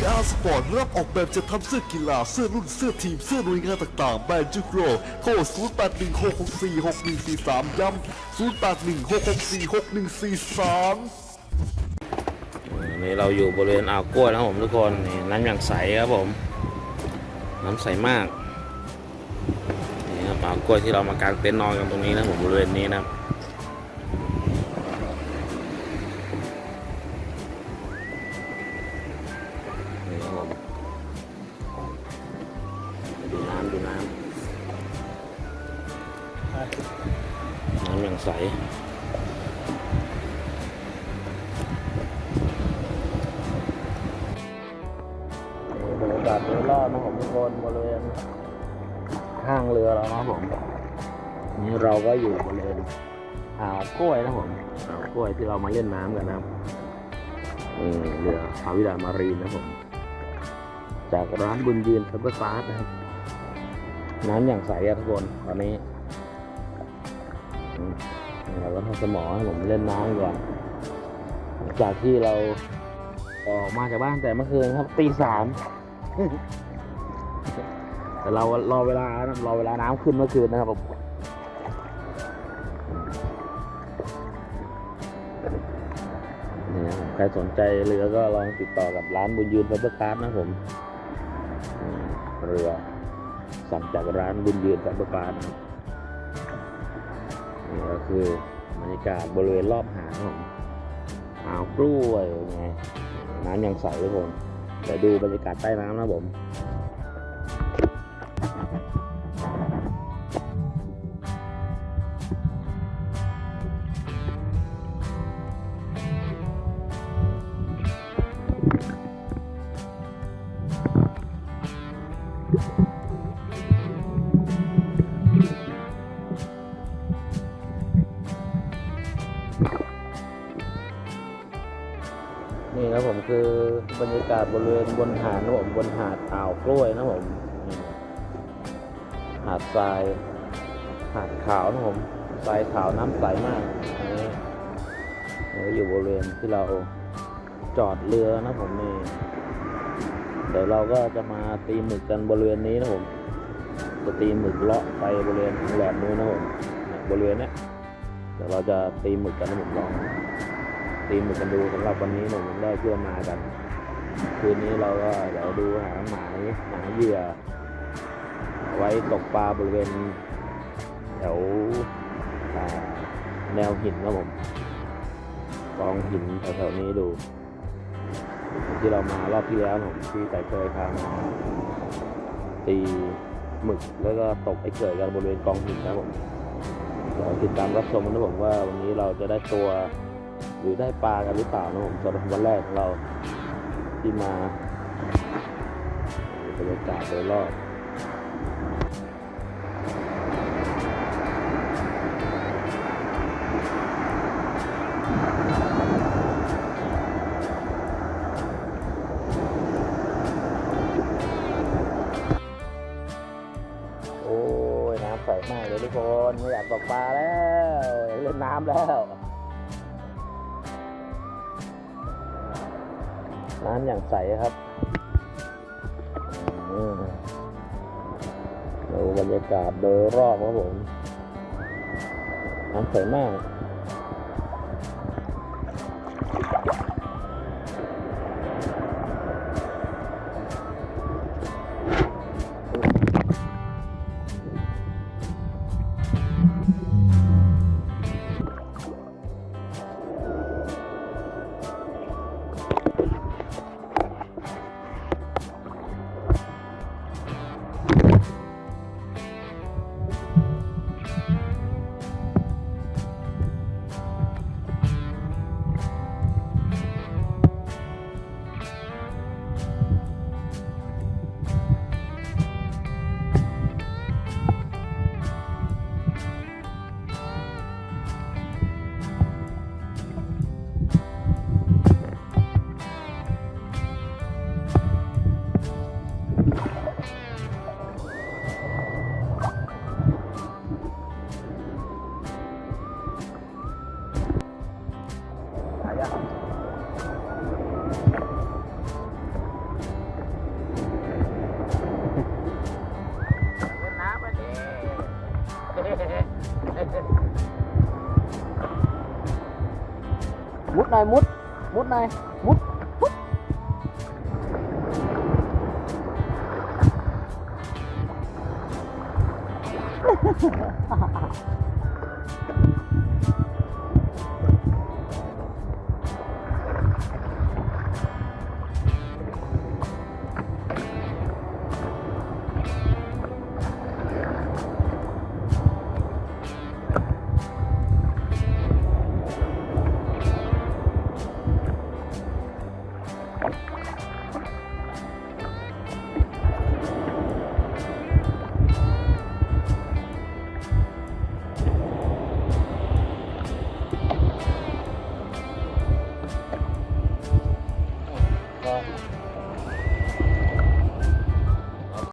VR Sport รับออกแบบจะทำเสื้อกีฬา เสื้อรุ่น เสื้อทีม เสื้อหน่วยงานต่างๆ แบรนด์จุกโรโทร0816646143 ย้ำ0816646143ันนี้เราอยู่บริเวณอ่าวกล้วยนะผมทุกคนนี่น้ำอย่างใสครับผม น้ำใสมากนี่ครับอ่าวกล้วยที่เรามากางเต็นท์นอนกันตรงนี้นะผมบริเวณนี้นะครับ ครับผมดูน้ำดูน้ำน้ำอย่างใสบรรยากาศโดยรอบนะผมทุกคนบริเวณข้างเรือเรานะครับผมนี่เราก็อยู่บริเวณอ่าวกล้วยนะผมอ่าวกล้วยที่เรามาเล่นน้ำกันนะครับนี่เรือพาวิดามารีนนะผม จากร้านบุญยืนซับเปอร์ฟาสนะครับ น้ำอย่างใสอะทุกคนตอนนี้เราก็ทำสมอให้ผมเล่นน้ำก่อนจากที่เราออกมาจากบ้านแต่เมื่อคืนครับตีสามแต่เรารอเวลารอเวลาน้ำขึ้นเมื่อคืนนะครับผมใครสนใจเรือก็ลองติดต่อกับร้านบุญยืนไฟเบอร์คาร์นะผม เรือ สั่งจากร้านบุญยืนไฟเบอร์คานะครับนี่ก็คือบรรยากาศบริเวณรอบหาดของอ่าวกล้วยไงน้ำยังใสทุกคนแต่ดูบรรยากาศใต้น้ำนะผม นี่นะผมคือบรรยากาศบริเวณบนหาดนะผมบนหาดอ่าวกล้วยนะผมหาดทราย หาดขาวนะผมทรายขาวน้ำใสมากอันนี้อยู่บริเวณที่เราจอดเรือนะผมนี่ เดี๋ยวเราก็จะมาตีหมึกกันบริเวณนี้นะผมจะตีหมึกเลาะไปบริเวณแหลมนู้นนะผมบริเวณนี้เดี๋ยวเราจะตีหมึกกันนะผมลองตีหมึกกันดูสำหรับวันนี้ผมได้เพื่อนมากัน คืนนี้เราก็เดี๋ยวดูหาหมายหาเหยื่อ ไว้ตกปลาบริเวณแถวแนวหินนะผมกองหินแถวๆนี้ดู ที่เรามารอบที่แล้วผมที่แต่เคยพางตีหมึกแล้วก็ตกไอ้เกิดกันบริเวณกองหินนะผมเดี๋ยวติดตามรับชมนะผมว่าวันนี้เราจะได้ตัวหรือได้ปลากันหรือเปล่านะผมสำหรับวันแรกของเราที่มาบรรยากาศโดยรอบ ทุกคนไม่อยากตกปลาแล้วอยากเล่นน้ำแล้ว น้ำอย่างใสครับดูบรรยากาศโดยรอบครับผมน้ำใสมาก mút này mút mút này mút. mút ha ha ha